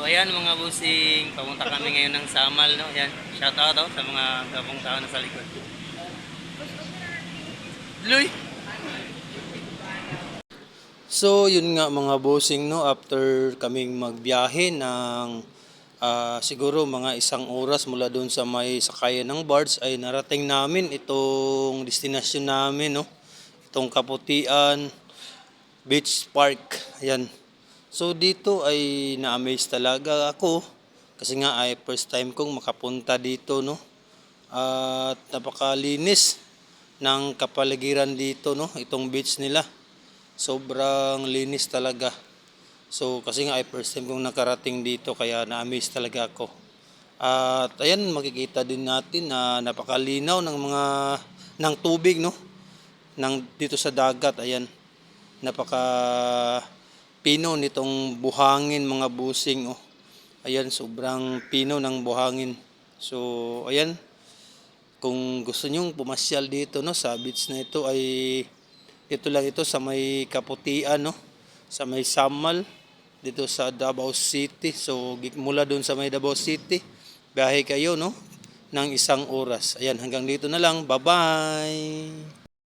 Ayan mga busing, papunta kami ngayon ng Samal, no? Ayan, shout out oh, sa mga gabong tao na sa likod. Luy! So yun nga mga bossing no, after kaming magbiyahe ng ah, siguro mga isang oras mula doon sa may sakayan ng barge ay narating namin itong destinasyon namin no. Itong Kaputian Beach Park. Ayan. So dito ay na-amaze talaga ako kasi nga ay first time kong makapunta dito no. At napakalinis ng kapaligiran dito no, itong beach nila. Sobrang linis talaga. So kasi nga ay first time kong nakarating dito kaya na-amaze talaga ako. At ayan makikita din natin na napakalinaw ng mga ng tubig no ng dito sa dagat ayan napaka pino nitong buhangin mga busing oh. Ayan sobrang pino ng buhangin. So ayan. Kung gusto nyong pumasyal dito no sa beach na ito ay ito lang ito sa may Kaputian no sa may Samal dito sa Davao City. So mula doon sa may Davao City biyahe kayo no ng isang oras. Ayan hanggang dito na lang. Bye bye